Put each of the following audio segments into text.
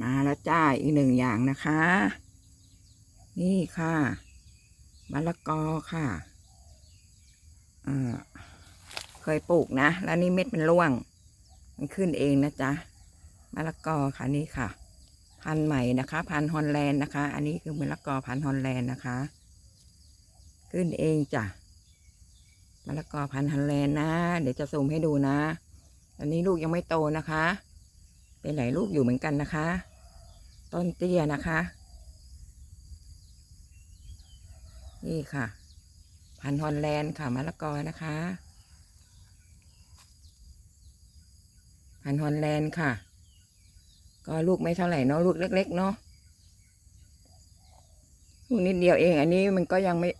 มาแล้วจ้าอีกหนึ่งอย่างนะคะ นี่ค่ะมะละกอค่ะเคยปลูกนะ แล้วนี่เม็ดมันร่วง มันขึ้นเองนะจ๊ะมะละกอค่ะนี่ค่ะ พันธุ์ใหม่นะคะ พันธุ์ฮอลแลนด์นะคะ อันนี้คือมะละกอพันธุ์ฮอลแลนด์นะคะ ขึ้นเองจ้ะมะละกอพันธุ์ฮอลแลนด์นะ เดี๋ยวจะซูมให้ดูนะ อันนี้ลูกยังไม่โตนะคะ เป็นหลายลูกอยู่เหมือนกันนะคะ ต้นเตี้ยนะคะ นี่ค่ะ พันฮอลแลนด์ค่ะมะละกอนะคะ พันฮอลแลนด์ค่ะ ก็ลูกไม่เท่าไหร่เนาะลูกเล็ก ๆ เนาะลูกนิดเดียวเอง อันนี้มันก็ยังไม่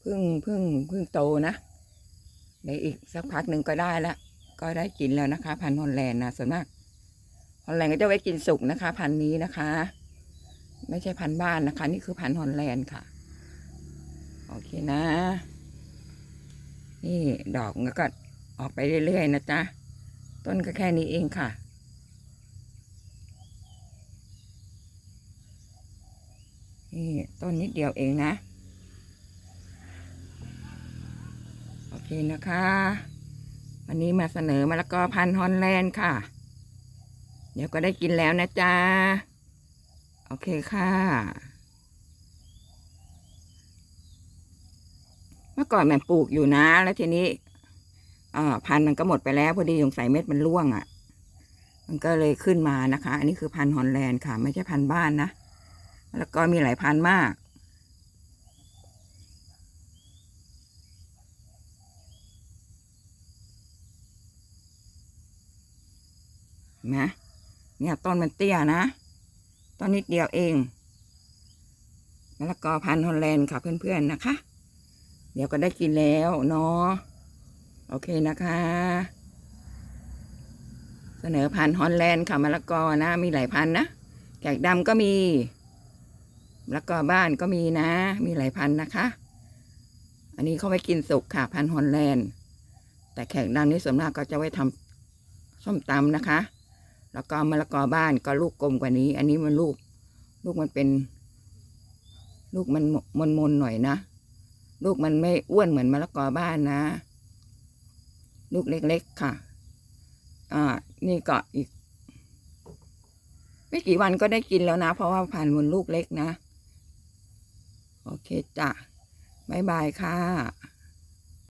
เพิ่งเพิ่งเพิ่งโตนะเดี๋ยวอีกสักพักหนึ่งก็ได้ละก็ได้กินแล้วนะคะ พันฮอลแลนด์นะส่วนมาก ฮอลแลนด์ก็จะไว้กินสุกนะคะ พันนี้นะคะ ไม่ใช่พันบ้านนะคะ นี่คือพันฮอลแลนด์ค่ะ โอเคนะ นี่ดอกมันก็ออกไปเรื่อยๆนะจ๊ะ ต้นก็แค่นี้เองค่ะนี่ต้นนิดเดียวเองนะ โอเคนะคะ วันนี้มาเสนอมะละกอพันฮอลแลนด์ค่ะ ดี๋ยวก็ได้กินแล้วนะจ๊ะ โอเคค่ะ เมื่อก่อนแม่ปลูกอยู่นะ แล้วทีนี้พันธุ์มันก็หมดไปแล้ว พอดีสงสัยเม็ดมันร่วงอะ่ะ มันก็เลยขึ้นมานะคะ อันนี้คือพันธุ์ฮอลแลนด์ค่ะ ไม่ใช่พันธุ์บ้านนะ แล้วก็มีหลายพันธุ์มากนไหม เนี่ยต้นมันเตี้ยนะต้นนิดเดียวเองมะละกอพันธุ์ฮอลแลนด์ค่ะเพื่อนๆนะคะ เดี๋ยวก็ได้กินแล้วเนาะโอเคนะคะ เสนอพันธุ์ฮอลแลนด์ค่ะมะละกอนะมีหลายพันธุ์นะแขกดำก็มีมะละกอบ้านก็มีนะ มีหลายพันธุ์นะคะ อันนี้เขาไว้กินสุกค่ะพันธุ์ฮอลแลนด์ แต่แขกดำนี่ส่วนมากก็จะไว้ทำส้มตำนะคะ แล้วก็มะละกอบ้านก็ลูกกลมกว่านี้ อันนี้มันลูก ลูกมันเป็น ลูกมันมนมนๆหน่อยนะ ลูกมันไม่อ้วนเหมือนมะละกอบ้านนะ ลูกเล็กๆค่ะ อ่า นี่ก็อีก ไม่กี่วันก็ได้กินแล้วนะ เพราะว่าผ่านมนลูกเล็กนะ โอเคจ้ะบ๊ายบายค่ะ